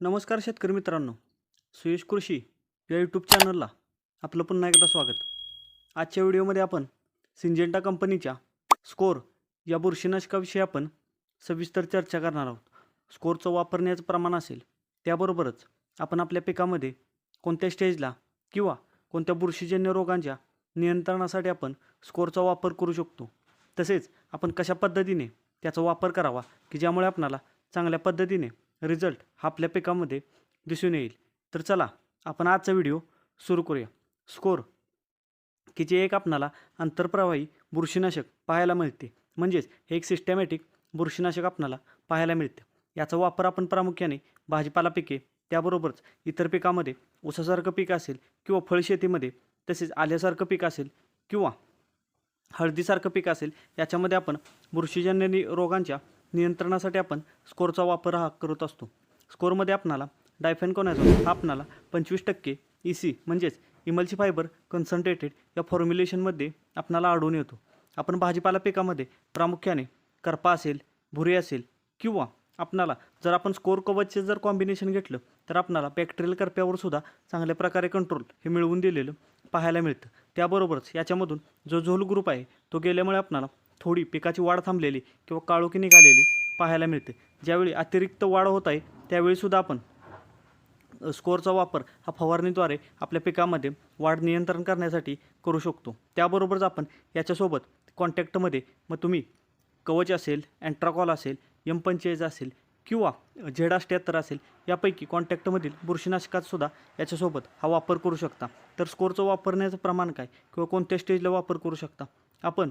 नमस्कार शेतकरी मित्रांनो. सुयश कृषी या यूट्यूब चॅनलला आपलं पुन्हा एकदा स्वागत. आजच्या व्हिडिओमध्ये आपण सिंजेंटा कंपनीच्या स्कोर या बुरशीनाशकाविषयी आपण सविस्तर चर्चा करणार आहोत. स्कोरचं वापरण्याचं प्रमाण असेल त्याबरोबरच आपण आपल्या पिकामध्ये कोणत्या स्टेजला किंवा कोणत्या बुरशीजन्य रोगांच्या नियंत्रणासाठी आपण स्कोरचा वापर करू शकतो. तसेच आपण कशा पद्धतीने त्याचा वापर करावा की ज्यामुळे आपणाला चांगल्या पद्धतीने रिझल्ट हा आपल्या पिकामध्ये दिसून येईल. तर चला आपण आजचा व्हिडिओ सुरू करूया. स्कोर की जे एक आपणाला आंतरप्रवाही बुरशीनाशक पाहायला मिळते. म्हणजेच हे एक सिस्टमॅटिक बुरशीनाशक आपणाला पाहायला मिळते. याचा वापर आपण प्रामुख्याने भाजीपाला पिके त्याबरोबरच इतर पिकामध्ये ऊसासारखं पीक असेल किंवा फळशेतीमध्ये तसेच आल्यासारखं पीक असेल किंवा हळदीसारखं पीक असेल याच्यामध्ये आपण बुरशीजन्य रोगांच्या नियंत्रणासाठी आपण स्कोरचा वापर हा करत असतो. स्कोरमध्ये आपणाला डायफेनकोनाझोल हा आपणाला पंचवीस टक्के ई सी म्हणजेच इमल्सी फायबर कन्सन्ट्रेटेड या फॉर्म्युलेशनमध्ये आपणाला आढळून येतो. आपण भाजीपाला पिकामध्ये प्रामुख्याने करपा असेल भुरी असेल किंवा आपणाला जर आपण स्कोर कवचचे जर कॉम्बिनेशन घेतलं तर आपणाला बॅक्टेरियल करप्यावर सुद्धा चांगल्या प्रकारे कंट्रोल हे मिळवून दिलेलं पाहायला मिळतं. त्याबरोबरच याच्यामधून जो झोल ग्रुप आहे तो गेल्यामुळे आपणाला थोडी पिकाची वाढ थांबलेली किंवा काळोखी निघालेली पाहायला मिळते. ज्यावेळी अतिरिक्त वाढ होत आहे त्यावेळीसुद्धा आपण स्कोअरचा वापर हा फवारणीद्वारे आपल्या पिकामध्ये वाढ नियंत्रण करण्यासाठी करू शकतो. त्याबरोबरच आपण याच्यासोबत कॉन्टॅक्टमध्ये मग तुम्ही कवच असेल अँट्राकॉल असेल एम पंचेचाळीस असेल किंवा झेड अष्ट्याहत्तर असेल यापैकी कॉन्टॅक्टमधील बुरशीनाशकातसुद्धा याच्यासोबत हा वापर करू शकता. तर स्कोरचं वापरण्याचं प्रमाण काय किंवा कोणत्या स्टेजला वापर करू शकता? आपण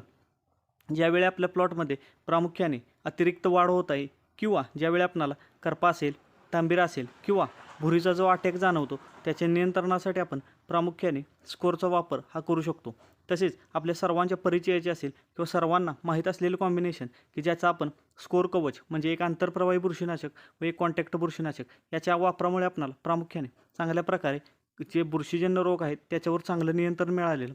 ज्यावेळी आपल्या प्लॉटमध्ये प्रामुख्याने अतिरिक्त वाढ होत आहे किंवा ज्यावेळी आपणाला करपा असेल तांबीर असेल किंवा भुरीचा जो अटॅक जाणवतो त्याच्या नियंत्रणासाठी आपण प्रामुख्याने स्कोरचा वापर हा करू शकतो. तसेच आपल्या सर्वांच्या परिचयाचे असेल किंवा सर्वांना माहीत असलेलं कॉम्बिनेशन की ज्याचा आपण स्कोर कवच म्हणजे एक आंतरप्रवाही बुरशीनाशक व एक कॉन्टॅक्ट बुरशीनाशक याच्या वापरामुळे आपणाला प्रामुख्याने चांगल्या प्रकारे जे बुरशीजन्य रोग आहेत त्याच्यावर चांगलं नियंत्रण मिळालेलं.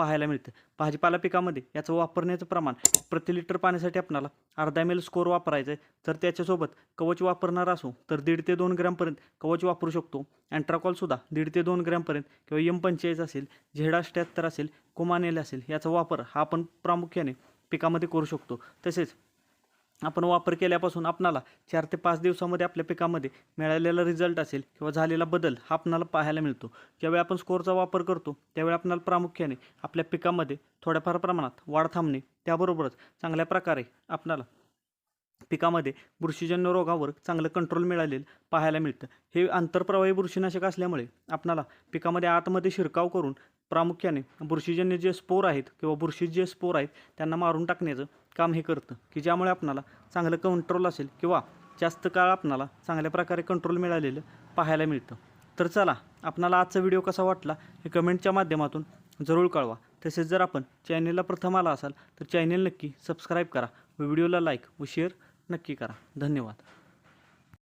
पाहायला मिळतं. भाजीपाला पिकामध्ये याचं वापरण्याचं प्रमाण प्रति लिटर पाण्यासाठी आपणाला अर्धा एम एल स्कोर वापरायचं आहे तर त्याच्यासोबत कवच वापरणार असू तर दीड ते दोन ग्रॅमपर्यंत कवच वापरू शकतो. अँट्राकॉलसुद्धा दीड ते दोन ग्रॅमपर्यंत किंवा यम पंचेचाळीस असेल झेड अठ्ठ्याहत्तर असेल कुमानेल असेल याचा वापर हा आपण प्रामुख्याने पिकामध्ये करू शकतो. तसेच आपण वापर केल्यापासून आपणाला चार ते पाच दिवसामध्ये आपल्या पिकामध्ये मिळालेला रिझल्ट असेल किंवा झालेला बदल हा आपणाला पाहायला मिळतो. ज्यावेळी आपण स्कोरचा वापर करतो त्यावेळी आपणाला प्रामुख्याने आपल्या पिकामध्ये थोड्याफार प्रमाणात वाढ थांबणे त्याबरोबरच चांगल्या प्रकारे आपणाला पिकामध्ये बुरशीजन्य रोगावर चांगलं कंट्रोल मिळालेलं पाहायला मिळतं. हे आंतरप्रवाही बुरशीनाशक असल्यामुळे आपणाला पिकामध्ये आतमध्ये शिरकाव करून प्रामुख्याने बुरशीजन्य जे स्पोर आहेत किंवा बुरशी जे स्पोर आहेत त्यांना मारून टाकण्याचं काम हे करतं की ज्यामुळे आपणाला चांगलं कंट्रोल असेल किंवा जास्त काळ आपणाला चांगल्या प्रकारे कंट्रोल मिळालेलं पाहायला मिळतं. तर चला आपणाला आजचा व्हिडिओ कसा वाटला हे कमेंटच्या माध्यमातून जरूर कळवा. तसेच जर आपण चॅनेलला प्रथम आला असाल तर चॅनेल नक्की सबस्क्राईब करा व व्हिडिओला लाईक व शेअर नक्की करा. धन्यवाद.